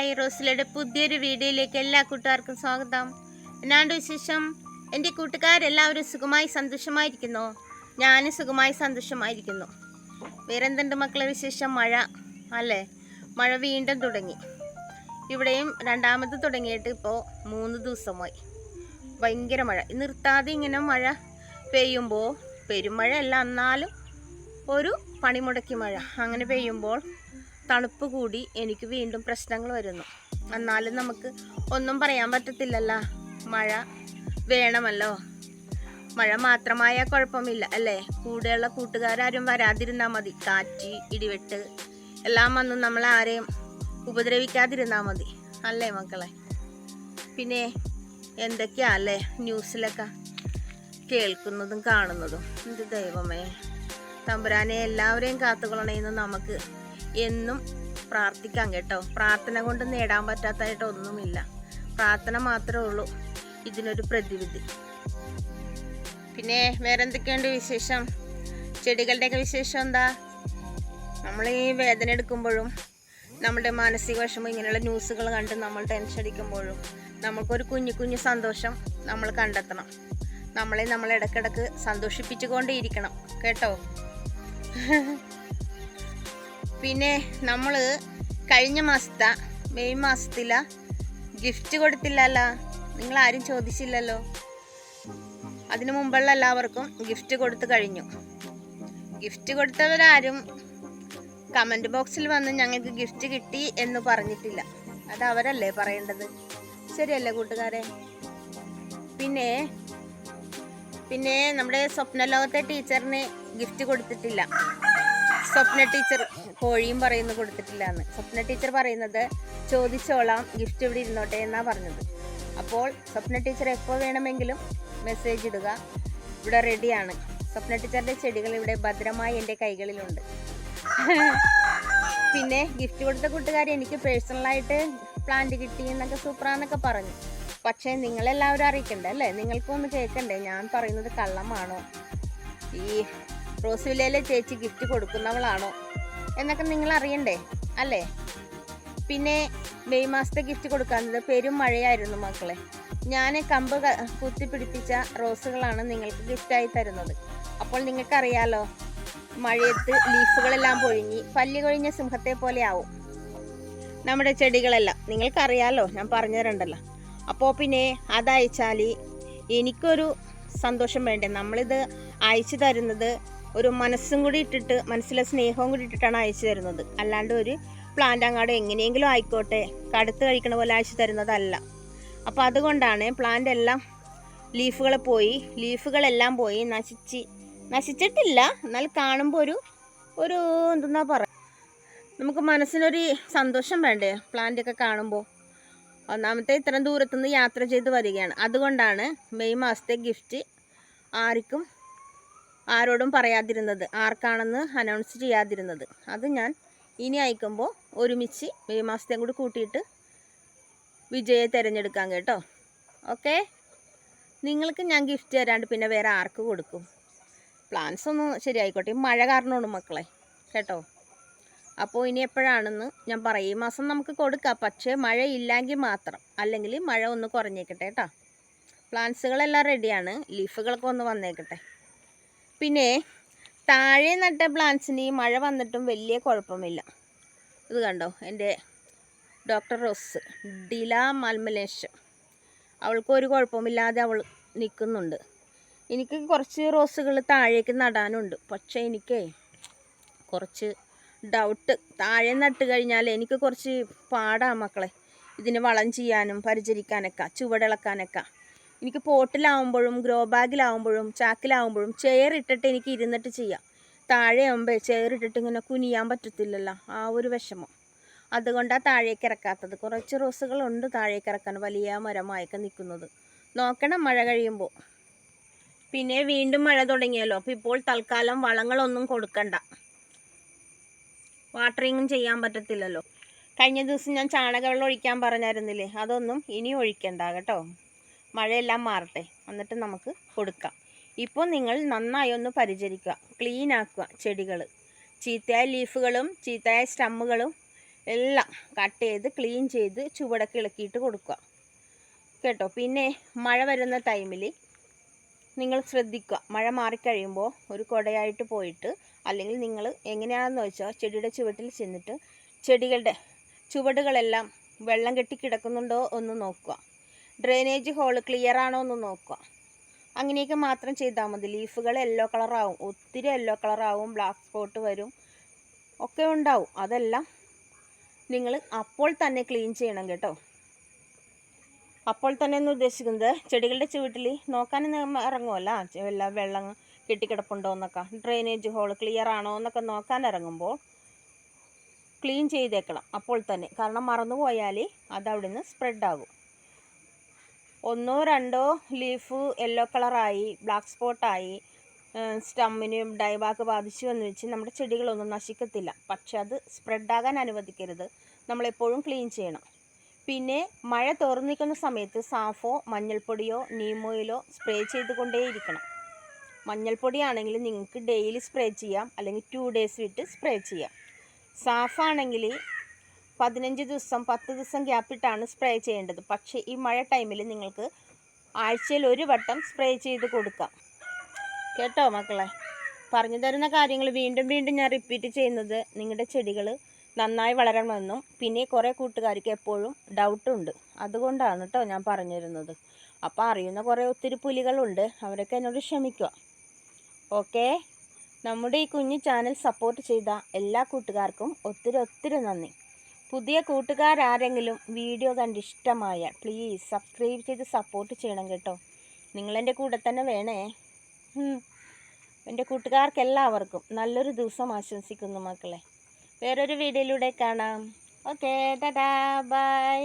Hi റോസിലയുടെ പുതിയൊരു വീഡിയോയിലേക്ക് എല്ലാ കൂട്ടുകാർക്കും സ്വാഗതം. എന്നാണ്ട് വിശേഷം? എന്റെ കൂട്ടുകാരെല്ലാവരും സുഖമായി സന്തോഷമായിരിക്കുന്നു. ഞാനും സുഖമായി സന്തോഷമായിരിക്കുന്നു. വേറെ എന്തുണ്ട് മക്കളെ വിശേഷം? മഴ അല്ലേ? മഴ വീണ്ടും തുടങ്ങി. ഇവിടെയും രണ്ടാമത് തുടങ്ങിയിട്ട് ഇപ്പോൾ മൂന്ന് ദിവസമായി. ഭയങ്കര മഴ. നിർത്താതെ ഇങ്ങനെ മഴ പെയ്യുമ്പോൾ പെരുമഴ അല്ല എന്നാലും ഒരു പണിമുടക്കി മഴ. അങ്ങനെ പെയ്യുമ്പോൾ തണുപ്പ് കൂടി എനിക്ക് വീണ്ടും പ്രശ്നങ്ങൾ വരുന്നു. എന്നാലും നമുക്ക് ഒന്നും പറയാൻ പറ്റത്തില്ലല്ലോ. മഴ വേണമല്ലോ. മഴ മാത്രമായ കുഴപ്പമില്ല അല്ലേ? കൂടെയുള്ള കൂട്ടുകാരും വരാതിരുന്നാൽ മതി. കാറ്റ് ഇടിവെട്ട് എല്ലാം വന്നും നമ്മൾ ആരെയും ഉപദ്രവിക്കാതിരുന്നാൽ മതി അല്ലേ മക്കളെ? പിന്നെ എന്തൊക്കെയാ അല്ലേ? ന്യൂസിലൊക്കെ കേൾക്കുന്നതും കാണുന്നതും. എന്ത് ദൈവമേ. തമ്പുരാനെ എല്ലാവരെയും കാത്തുകൊള്ളണേന്ന് നമുക്ക് എന്നും പ്രാർത്ഥിക്കാം കേട്ടോ. പ്രാർത്ഥന കൊണ്ട് നേടാൻ പറ്റാത്തതായിട്ട് ഒന്നുമില്ല. പ്രാർത്ഥന മാത്രമേ ഉള്ളൂ. ഇതിനൊരു പ്രതിവിധി. പിന്നെ വേറെ എന്തൊക്കെയുണ്ട് വിശേഷം? ചെടികളുടെയൊക്കെ വിശേഷം എന്താ? നമ്മൾ ഈ വേദന എടുക്കുമ്പോഴും നമ്മുടെ മാനസിക വിഷമം ഇങ്ങനെയുള്ള ന്യൂസുകൾ കണ്ട് നമ്മൾ ടെൻഷൻ അടിക്കുമ്പോഴും നമുക്കൊരു കുഞ്ഞു കുഞ്ഞു സന്തോഷം നമ്മൾ കണ്ടെത്തണം. നമ്മളെ നമ്മൾ ഇടക്കിടക്ക് സന്തോഷിപ്പിച്ചുകൊണ്ടേയിരിക്കണം. കേട്ടോ? പിന്നെ നമ്മൾ കഴിഞ്ഞ മാസത്തെ മെയ് മാസത്തില ഗിഫ്റ്റ് കൊടുത്തില്ലല്ലോ? നിങ്ങൾ ആരും ചോദിച്ചില്ലല്ലോ? അതിനു മുമ്പുള്ള എല്ലാവർക്കും ഗിഫ്റ്റ് കൊടുത്തു കഴിഞ്ഞു. ഗിഫ്റ്റ് കൊടുത്തവരാരും കമന്റ് ബോക്സിൽ വന്ന് ഞങ്ങൾക്ക് ഗിഫ്റ്റ് കിട്ടി എന്ന് പറഞ്ഞിട്ടില്ല. അത് അവരല്ലേ പറയേണ്ടത്? ശരിയല്ലേ കൂട്ടുകാരെ? പിന്നെ പിന്നെ നമ്മുടെ സ്വപ്നലോകത്തെ ടീച്ചറിന് ഗിഫ്റ്റ് കൊടുത്തിട്ടില്ല. സ്വപ്ന ടീച്ചർ കോഴിയും പറയുന്നു കൊടുത്തിട്ടില്ല എന്ന് സ്വപ്ന ടീച്ചർ പറയുന്നത് ചോദിച്ചോളാം ഗിഫ്റ്റ് ഇവിടെ ഇരുന്നോട്ടെ എന്നാ പറഞ്ഞത്. അപ്പോൾ സ്വപ്ന ടീച്ചർ എപ്പോൾ വേണമെങ്കിലും മെസ്സേജ് ഇടുക. ഇവിടെ റെഡിയാണ്. സ്വപ്ന ടീച്ചറിന്റെ ചെടികൾ ഇവിടെ ഭദ്രമായി എന്റെ കൈകളിലുണ്ട്. പിന്നെ ഗിഫ്റ്റ് കൊടുത്ത കൂട്ടുകാർ എനിക്ക് പേഴ്സണലായിട്ട് പ്ലാന്റ് കിട്ടി എന്നൊക്കെ സൂപ്പറാന്നൊക്കെ പറഞ്ഞു. പക്ഷേ നിങ്ങളെല്ലാവരും അറിയിക്കണ്ടേ അല്ലേ? നിങ്ങൾക്കൊന്ന് കേൾക്കണ്ടേ? ഞാൻ പറയുന്നത് കള്ളമാണോ? ഈ റോസ് വില്ലയിലെ ചേച്ചി ഗിഫ്റ്റ് കൊടുക്കുന്നവളാണോ എന്നൊക്കെ നിങ്ങൾ അറിയണ്ടേ അല്ലേ? പിന്നെ മെയ് മാസത്തെ ഗിഫ്റ്റ് കൊടുക്കാത്തത് പെരും മഴയായിരുന്നു മക്കളെ. ഞാൻ കമ്പ് കുത്തിപ്പിടിപ്പിച്ച റോസുകളാണ് നിങ്ങൾക്ക് ഗിഫ്റ്റായി തരുന്നത്. അപ്പോൾ നിങ്ങൾക്കറിയാലോ മഴയത്ത് ലീഫുകളെല്ലാം പൊഴിഞ്ഞ് പല്ലി കൊഴിഞ്ഞ സിംഹത്തെ പോലെ ആവും നമ്മുടെ ചെടികളെല്ലാം. നിങ്ങൾക്കറിയാലോ ഞാൻ പറഞ്ഞു തരണ്ടല്ലോ അപ്പോൾ പിന്നെ അതയച്ചാൽ എനിക്കൊരു സന്തോഷം വേണ്ടേ? നമ്മളിത് അയച്ചു തരുന്നത് ഒരു മനസ്സും കൂടി ഇട്ടിട്ട് മനസ്സിലെ സ്നേഹവും കൂടി ഇട്ടിട്ടാണ് അയച്ചു തരുന്നത്. അല്ലാണ്ട് ഒരു പ്ലാന്റ് അങ്ങാട് എങ്ങനെയെങ്കിലും ആയിക്കോട്ടെ കടുത്ത് കഴിക്കണ പോലെ അയച്ചു തരുന്നതല്ല. അപ്പോൾ അതുകൊണ്ടാണ് പ്ലാന്റ് എല്ലാം ലീഫുകൾ പോയി ലീഫുകളെല്ലാം പോയി നശിച്ച് നശിച്ചിട്ടില്ല. എന്നാൽ കാണുമ്പോൾ ഒരു ഒരു എന്തെന്നാ പറ നമുക്ക് മനസ്സിനൊരു സന്തോഷം വേണ്ടേ പ്ലാന്റ് ഒക്കെ കാണുമ്പോൾ ഒന്നാമത്തെ ഇത്രയും ദൂരത്തുനിന്ന് യാത്ര ചെയ്ത് വരികയാണ്. അതുകൊണ്ടാണ് മെയ് മാസത്തെ ഗിഫ്റ്റ് ആർക്കും ആരോടും പറയാതിരുന്നത് ആർക്കാണെന്ന് അനൗൺസ് ചെയ്യാതിരുന്നത്. അത് ഞാൻ ഇനി അയക്കുമ്പോൾ ഒരുമിച്ച് മെയ് മാസത്തെയും കൂടി കൂട്ടിയിട്ട് വിജയെ തിരഞ്ഞെടുക്കാം കേട്ടോ. ഓക്കെ നിങ്ങൾക്ക് ഞാൻ ഗിഫ്റ്റ് തരാണ്ട് പിന്നെ വേറെ ആർക്ക് കൊടുക്കും? പ്ലാൻസ് ഒന്ന് ശരിയായിക്കോട്ടെ. മഴ കാരണമാണ് മക്കളെ കേട്ടോ. അപ്പോൾ ഇനി എപ്പോഴാണെന്ന് ഞാൻ പറയും. ഈ മാസം നമുക്ക് കൊടുക്കാം. പക്ഷേ മഴ ഇല്ലെങ്കിൽ മാത്രം. അല്ലെങ്കിൽ മഴ ഒന്ന് കുറഞ്ഞേക്കട്ടെ കേട്ടോ. പ്ലാന്റ്സുകളെല്ലാം റെഡിയാണ് ലീഫുകളൊക്കെ ഒന്ന് വന്നേക്കട്ടെ. പിന്നെ താഴെ നട്ട പ്ലാന്റ്സിന് ഈ മഴ വന്നിട്ടും വലിയ കുഴപ്പമില്ല. ഇത് കണ്ടോ? എന്റെ ഡോക്ടർ റോസ് ഡില മൽമലേശം അവൾക്ക് ഒരു കുഴപ്പമില്ലാതെ അവൾ നിൽക്കുന്നുണ്ട്. എനിക്ക് കുറച്ച് റോസുകൾ താഴേക്ക് നടാനുണ്ട്. പക്ഷേ എനിക്ക് കുറച്ച് ഡൗട്ട് താഴെ നട്ട് കഴിഞ്ഞാൽ എനിക്ക് കുറച്ച് പാടാ മക്കളെ. ഇതിന് വളം ചെയ്യാനും പരിചരിക്കാനൊക്കെ ചുവടിളക്കാനൊക്കെ എനിക്ക് പോട്ടിലാവുമ്പോഴും ഗ്രോ ബാഗിലാവുമ്പോഴും ചാക്കിലാവുമ്പോഴും ചെയർ ഇട്ടിട്ട് എനിക്ക് ഇരുന്നിട്ട് ചെയ്യാം. താഴെ ആകുമ്പോൾ ചെയർ ഇട്ടിട്ട് ഇങ്ങനെ കുനിയാൻ പറ്റത്തില്ലല്ലോ ആ ഒരു വിഷമം. അതുകൊണ്ടാണ് താഴേക്ക് ഇറക്കാത്തത്. കുറച്ച് റോസുകളുണ്ട് താഴേക്ക് ഇറക്കാൻ വലിയ മരമായൊക്കെ നിൽക്കുന്നത്. നോക്കണം മഴ കഴിയുമ്പോൾ പിന്നെ വീണ്ടും മഴ തുടങ്ങിയല്ലോ അപ്പോൾ ഇപ്പോൾ തൽക്കാലം വളങ്ങളൊന്നും കൊടുക്കണ്ട. വാട്ടറിങ്ങും ചെയ്യാൻ പറ്റത്തില്ലല്ലോ. കഴിഞ്ഞ ദിവസം ഞാൻ ചാണകവെള്ളം ഒഴിക്കാൻ പറഞ്ഞായിരുന്നില്ലേ അതൊന്നും ഇനി ഒഴിക്കണ്ട കേട്ടോ. മഴയെല്ലാം മാറട്ടെ. എന്നിട്ട് നമുക്ക് കൊടുക്കാം. ഇപ്പോൾ നിങ്ങൾ നന്നായി ഒന്ന് പരിചരിക്കുക. ക്ലീൻ ആക്കുക ചെടികൾ ചീത്തയായ ലീഫുകളും ചീത്തയായ സ്റ്റമ്മുകളും എല്ലാം കട്ട് ചെയ്ത് ക്ലീൻ ചെയ്ത് ചുവടൊക്കെ ഇളക്കിയിട്ട് കൊടുക്കുക. കേട്ടോ? പിന്നെ മഴ വരുന്ന ടൈമിൽ നിങ്ങൾ ശ്രദ്ധിക്കുക. മഴ മാറിക്കഴിയുമ്പോൾ ഒരു കുടയായിട്ട് പോയിട്ട് അല്ലെങ്കിൽ നിങ്ങൾ എങ്ങനെയാണെന്ന് വെച്ചാൽ ചെടിയുടെ ചുവട്ടിൽ ചെന്നിട്ട് ചെടികളുടെ ചുവടുകളെല്ലാം വെള്ളം കെട്ടി കിടക്കുന്നുണ്ടോ ഒന്ന് നോക്കുക. ഡ്രെയിനേജ് ഹോൾ ക്ലിയർ ആണോ എന്ന് നോക്കുക. അങ്ങനെയൊക്കെ മാത്രം ചെയ്താൽ മതി. ലീഫുകൾ യെല്ലോ കളറാവും ഒത്തിരി യെല്ലോ കളറാവും ബ്ലാക്ക് സ്പോട്ട് വരും. ഒക്കെ ഉണ്ടാവും. അതെല്ലാം നിങ്ങൾ അപ്പോൾ തന്നെ ക്ലീൻ ചെയ്യണം കേട്ടോ. അപ്പോൾ തന്നെ എന്ന് ഉദ്ദേശിക്കുന്നത് ചെടികളുടെ ചുവട്ടിൽ നോക്കാൻ ഇറങ്ങുമല്ല വല്ല വെള്ളം കെട്ടിക്കിടപ്പുണ്ടോ എന്നൊക്കെ. ഡ്രെയിനേജ് ഹോൾ ക്ലിയർ ആണോ എന്നൊക്കെ നോക്കാൻ ഇറങ്ങുമ്പോൾ ക്ലീൻ ചെയ്തേക്കണം. അപ്പോൾ തന്നെ. കാരണം മറന്നുപോയാൽ അത് അവിടുന്ന് സ്പ്രെഡാകും ഒന്നോ രണ്ടോ ലീഫ് യെല്ലോ കളറായി ബ്ലാക്ക് സ്പോട്ടായി സ്റ്റമ്മിന് ഡൈബാക്ക് ബാധിച്ചു എന്ന് വെച്ച് നമ്മുടെ ചെടികളൊന്നും നശിക്കത്തില്ല. പക്ഷെ അത് സ്പ്രെഡാകാൻ അനുവദിക്കരുത്. നമ്മളെപ്പോഴും ക്ലീൻ ചെയ്യണം. പിന്നെ മഴ തുറന്നു നിൽക്കുന്ന സമയത്ത് സാഫോ മഞ്ഞൾപ്പൊടിയോ നീമോയിലോ സ്പ്രേ ചെയ്തുകൊണ്ടേയിരിക്കണം. മഞ്ഞൾപ്പൊടിയാണെങ്കിൽ നിങ്ങൾക്ക് ഡെയിലി സ്പ്രേ ചെയ്യാം. അല്ലെങ്കിൽ ടു ഡേയ്സ് വിട്ട് സ്പ്രേ ചെയ്യാം. സാഫാണെങ്കിൽ പതിനഞ്ച് ദിവസം പത്ത് ദിവസം ഗ്യാപ്പിട്ടാണ് സ്പ്രേ ചെയ്യേണ്ടത്. പക്ഷേ ഈ മഴ ടൈമിൽ നിങ്ങൾക്ക് ആഴ്ചയിൽ ഒരു വട്ടം സ്പ്രേ ചെയ്ത് കൊടുക്കാം. കേട്ടോ മക്കളെ? പറഞ്ഞു തരുന്ന കാര്യങ്ങൾ വീണ്ടും വീണ്ടും ഞാൻ റിപ്പീറ്റ് ചെയ്യുന്നത് നിങ്ങളുടെ ചെടികൾ നന്നായി വളരണമെന്നും പിന്നെ കുറേ കൂട്ടുകാർക്ക് എപ്പോഴും ഡൗട്ടുണ്ട് അതുകൊണ്ടാണ് കേട്ടോ ഞാൻ പറഞ്ഞു തരുന്നത്. അപ്പോൾ അറിയുന്ന കുറേ ഒത്തിരി പുലികളുണ്ട്. അവരൊക്കെ എന്നോട് ക്ഷമിക്കുക. ഓക്കെ? നമ്മുടെ ഈ കുഞ്ഞു ചാനൽ സപ്പോർട്ട് ചെയ്ത എല്ലാ കൂട്ടുകാർക്കും ഒത്തിരി ഒത്തിരി നന്ദി. പുതിയ കൂട്ടുകാരാരെങ്കിലും വീഡിയോ കണ്ട് ഇഷ്ടമായ പ്ലീസ് സബ്സ്ക്രൈബ് ചെയ്ത് സപ്പോർട്ട് ചെയ്യണം കേട്ടോ. നിങ്ങളെന്റെ കൂടെ തന്നെ വേണേ. എന്റെ കൂട്ടുകാർക്ക് എല്ലാവർക്കും നല്ലൊരു ദിവസം ആശംസിക്കുന്നു മക്കളെ. വേറൊരു വീഡിയോയിലൂടെ കാണാം. ഓക്കെ ടാ ബൈ